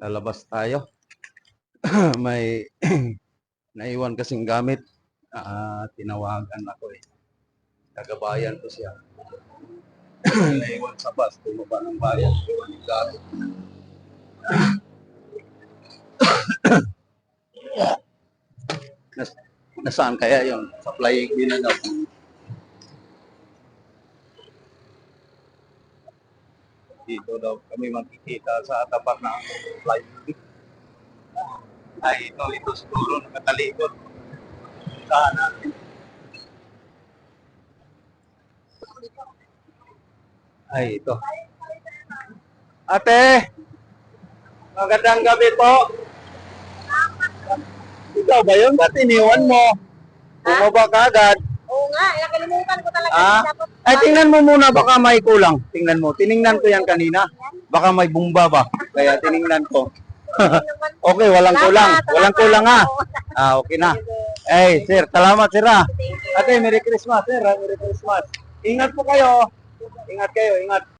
lalabas tayo. May naiwan kasing gamit. Ah, tinawagan ako eh. Tagabayan ko siya. naiwan sa bus, tumaba ng bayan. Iwan yung gamit. Nas, nasaan kaya yon Sa din na. Dito daw kami magkikita sa tapat ng bee. Ay, ito, ito siguro nakatalikod. Saan natin? Ay, ito. Ate! Magandang gabi po. Ikaw ba yun? Ba't iniwan mo? Bumaba ka agad. Nga, nakalimutan ko talaga. Ah? Dapat Ay, tingnan mo muna, baka may kulang. Tingnan mo. Tiningnan ko yan kanina. Baka may bumba ba? Kaya tiningnan ko. Okay, walang kulang. Walang kulang ha. Oo. Ah, okay na. Ay, sir, salamat sir ha. Thank you. Ate, Merry Christmas sir ha. Merry Christmas. Ingat po kayo. Ingat kayo, ingat.